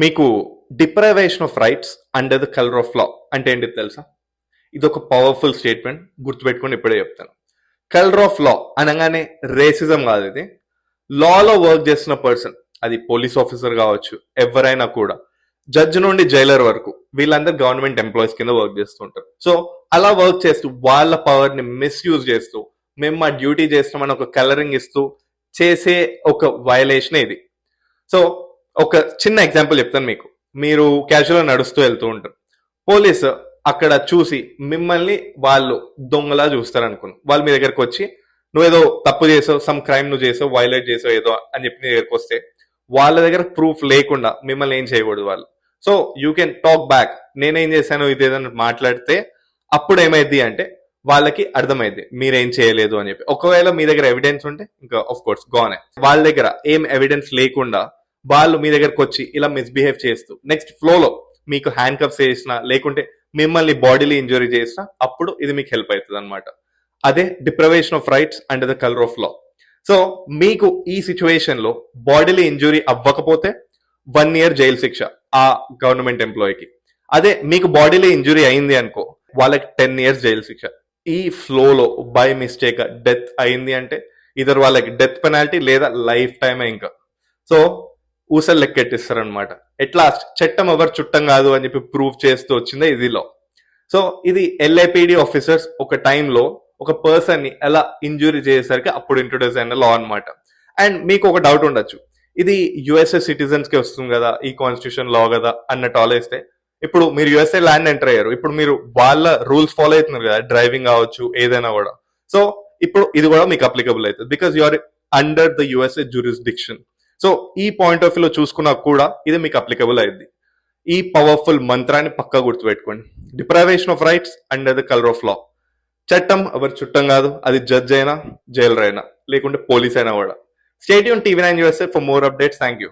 మీకు deprivation of rights under the colour of law అంటే ఏంటి తెలుసా? ఇది ఒక పవర్ఫుల్ స్టేట్మెంట్ గుర్తుపెట్టుకొని ఇప్పుడే చెప్తాను. కలర్ ఆఫ్ లా అనగానే రేసిజం కాదు ఇది. లాలో వర్క్ చేస్తున్న పర్సన్ అది పోలీస్ ఆఫీసర్ కావచ్చు ఎవరైనా కూడా జడ్జ్ నుండి జైలర్ వరకు వీళ్ళందరూ గవర్నమెంట్ ఎంప్లాయీస్ కింద వర్క్ చేస్తుంటారు. సో అలా వర్క్ చేస్తూ వాళ్ళ పవర్ని మిస్యూజ్ చేస్తూ మేము మా డ్యూటీ చేస్తామని ఒక కలరింగ్ ఇస్తూ చేసే ఒక వయలేషన్ ఇది. సో ఒక చిన్న ఎగ్జాంపుల్ చెప్తాను మీకు. మీరు క్యాజువల్గా నడుస్తూ వెళ్తూ ఉంటారు. పోలీసు అక్కడ చూసి మిమ్మల్ని వాళ్ళు దొంగలా చూస్తారు అనుకుని వాళ్ళు మీ దగ్గరకు వచ్చి నువ్వేదో తప్పు చేసావు సమ్ క్రైమ్ నువ్వు చేసావు వైలేట్ చేసావు ఏదో అని చెప్పి నీ దగ్గరకు వస్తే వాళ్ళ దగ్గర ప్రూఫ్ లేకుండా మిమ్మల్ని ఏం చేయకూడదు వాళ్ళు. So you can talk back నేనేం చేశాను ఇది ఏదైనా మాట్లాడితే అప్పుడు ఏమైంది అంటే వాళ్ళకి అర్థమైంది మీరేం చేయలేదు అని చెప్పి. ఒకవేళ మీ దగ్గర ఎవిడెన్స్ ఉంటే ఇంకా ఆఫ్ కోర్స్ గోనే వాళ్ళ దగ్గర ఏం ఎవిడెన్స్ లేకుండా వాళ్ళు మీ దగ్గరకు వచ్చి ఇలా మిస్బిహేవ్ చేస్తూ నెక్స్ట్ ఫ్లోలో మీకు హ్యాండ్ కప్స్ చేసినా లేకుంటే మిమ్మల్ని బాడీలో ఇంజురీ చేసినా అప్పుడు ఇది మీకు హెల్ప్ అవుతుంది అనమాట అదే deprivation of rights and the colour of law so మీకు ఈ సిచ్యువేషన్లో బాడీలో ఇంజురీ అవ్వకపోతే వన్ ఇయర్ జైలు శిక్ష ఆ గవర్నమెంట్ ఎంప్లాయీకి అదే మీకు బాడీలో ఇంజురీ అయింది అనుకో వాళ్ళకి టెన్ ఇయర్స్ జైలు శిక్ష. ఈ ఫ్లోలో బై మిస్టేక్ డెత్ అయింది అంటే ఇద్దరు వాళ్ళకి డెత్ పెనాల్టీ లేదా లైఫ్ టైమే ఇంకా. సో ఊసలు లెక్కెట్టిస్తారు అనమాట ఎట్లాస్ట్ చట్టం ఎవరు చుట్టం కాదు అని చెప్పి ప్రూవ్ చేస్తూ వచ్చిందే ఇదిలో. సో ఇది ఎల్ఐపిడి ఆఫీసర్స్ ఒక టైంలో ఒక పర్సన్ని ఎలా ఇంజురీ చేసేసరికి అప్పుడు ఇంట్రొడ్యూస్ అయిన లా అన్నమాట. అండ్ మీకు ఒక డౌట్ ఉండొచ్చు. ఇది యుఎస్ఏ సిటిజన్స్కి వస్తుంది కదా ఈ కాన్స్టిట్యూషన్ లా కదా అన్నట్టు ఆలోచిస్తే ఇప్పుడు మీరు యుఎస్ఏ ల్యాండ్ ఎంటర్ అయ్యారు. ఇప్పుడు మీరు వాళ్ళ రూల్స్ ఫాలో అవుతున్నారు కదా డ్రైవింగ్ కావచ్చు ఏదైనా కూడా. సో ఇప్పుడు ఇది కూడా మీకు అప్లికబుల్ అవుతుంది. Because you are under the USA jurisdiction so ఈ పాయింట్ ఆఫ్ వ్యూలో చూసుకున్నా కూడా ఇది మీకు అప్లికబుల్ అయింది. ఈ పవర్ఫుల్ మంత్రాన్ని పక్కా గుర్తుపెట్టుకోండి. Deprivation of rights and the colour of law చట్టం ఎవరు చుట్టం కాదు అది జడ్జ్ అయినా జైలర్ అయినా లేకుంటే పోలీస్ అయినా కూడా. Stay tuned TV nine USA for more updates thank you